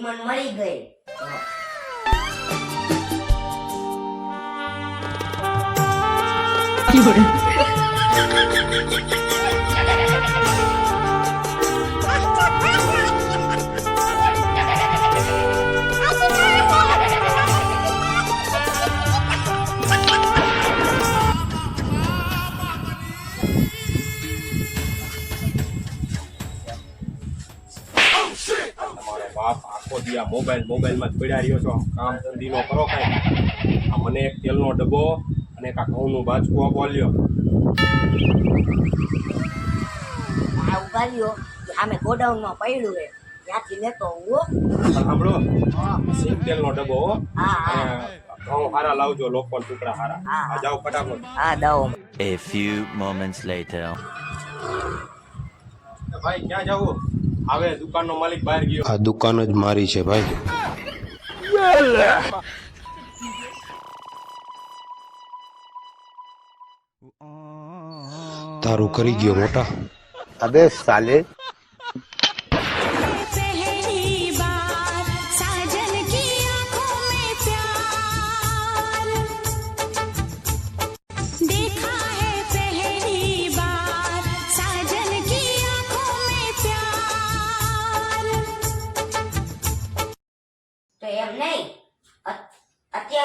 ઈ મને મળી ગઈ. તમારો બાપ આ મોબાઈલ મોબાઈલમાં જ પડ્યા રહ્યો છો. કામ ધંધીનો કરો કાંઈ. આ મને એક તેલનો ડબ્બો અને એક આ ઘઉંનું બાજકું આપો લ્યો. આ સામે ગોડાઉનમાં પડ્યું છે. ત્યાંથી લેતો હું. હો. સાંભળો. સિંગ તેલનો ડબ્બો હા. હા ઘઉં હારા લાવજો લોકો ટુકડા હારા. હા. આ જાઓ ફટાફટ. હા દઉં A few moments later. ભાઈ ક્યાં જાવું? હવે દુકાનનો માલિક બહાર ગયો. આ દુકાન જ મારી છે ભાઈ. તારું કરી ગયો મોટા. અબે સાલે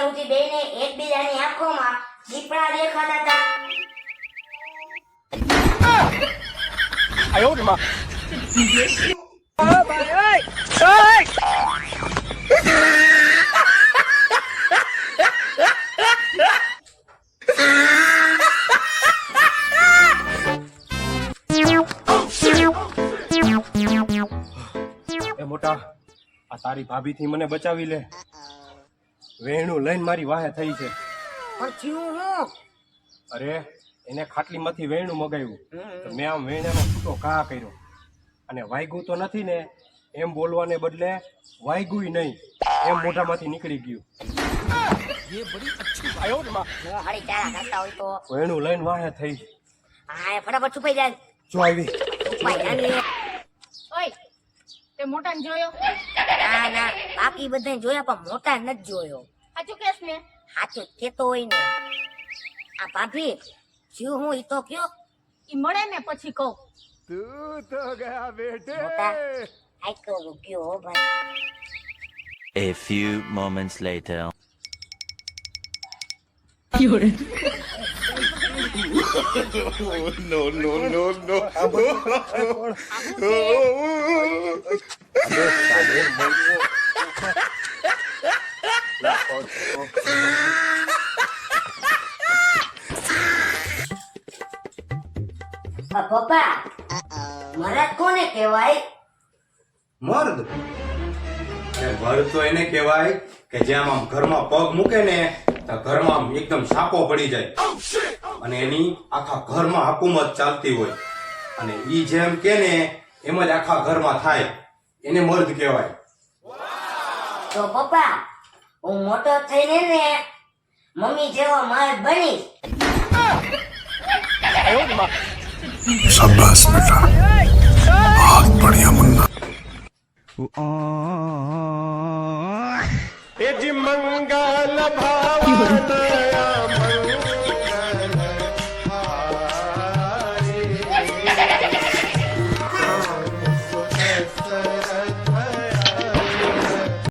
સુધી બેને એકબીજાની આંખોમાં દીપડા દેખાતા હતા. એ મોટા આ તારી ભાભીથી મને બચાવી લે. વેણું લઈને મારી વાહે થઈ છે. પણ થયું હું અરે એને ખાટલીમાંથી વેણું મગાવ્યું. તો મેં આમ વેણાનો છૂટો ઘા કર્યો. અને વાગ્યું તો નથી ને એમ બોલવાને બદલે વાગ્યું નહીં એમ મોઢામાંથી નીકળી ગયું. વેણું લઈને વાહે થઈ. હા ફટાફટ છુપાઈ જાય. જો આવી. તે મોટાને જોયો? ના ના બાકી બધાને જોયા પણ મોટા નથી જોયો. સાચું કેસ ને? સાચું કેતો હોય ને. આ ભાભી શું હું ઈ તો કયો? ઈ મળે ને પછી કહું. બેટે આઈ તો કયો હો ભાઈ. A few moments later. આ પપ્પા મરદ કોને કહેવાય? મર્દ. એ મર્દ તો એને કહેવાય કે જેમ આમ ઘરમાં પગ મૂકે ને તો ઘરમાં આમ એકદમ સાપો પડી જાય. અને એની આખા ઘરમાં હુકુમત ચાલતી હોય અને ઈ જેમ કે ને એમ જ આખા ઘરમાં થાય એને મર્દ કહેવાય તો પપ્પા હું મોટો થઈને ને મમ્મી જેવો મર્દ બનીશ શાબાશ બેટા बहुत बढ़िया मुन्ना એ જી મંગલ ભાવન